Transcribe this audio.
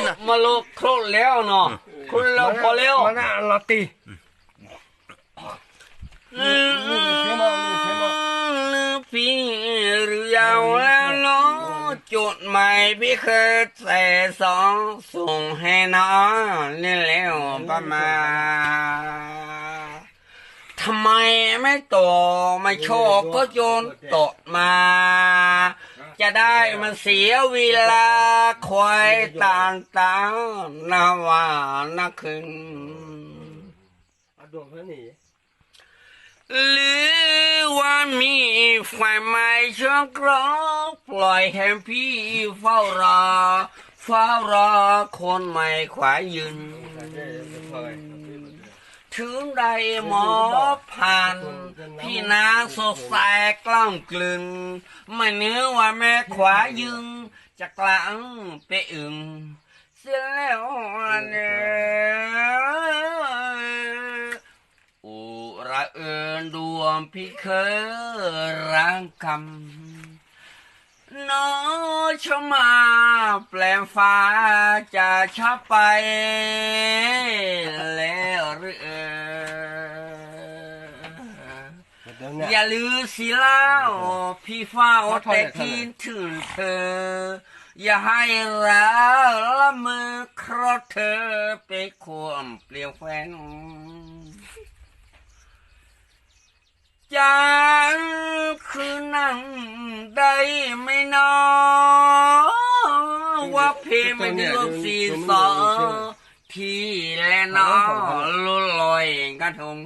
ด้วยนะมาโลกครบแล้วเนาะครบแล้วพอแล้วมันน่ะลาตีอืมเชื่อมาเชื่อมาพี่หรือยาวแล้วเนาะจดหมายพี่เคยใส่สองส่งให้น้องนี่แล้วประมาณทำไมไม่ตอบไม่ชอบก็โยนตดมา จะได้มันเสียเวลา ควายต่างต่างนาวานักขึ้นดวงเพิ่นนี่หรือว่ามีไฟไหม้ช่องกรอกปล่อยแห้พี่เฝ้ารอ เฝ้ารอคนใหม่ขวายืน ถึงใดหมอผ่าน พี่นางสดใสกล้องกลืนไม่เนื้อว่าแม่ขวายึงจะกลางไปอึงเสียแล้วเนี่ยอุระเอินดวงพี่เคยร่างคำน้องชมาแปลงฟ้าจะชับไปแล้ว อย่าลืมสิเล่าพี่เฝ้าแต่คิดถึงเธอ อย่าให้รักละเมือครอเธอไปควมเปลี่ยวแฟนจังคือนั่งได้ไม่นอว่าเพไม่เลือกสีสอพี่และน้อลุลอยกระทง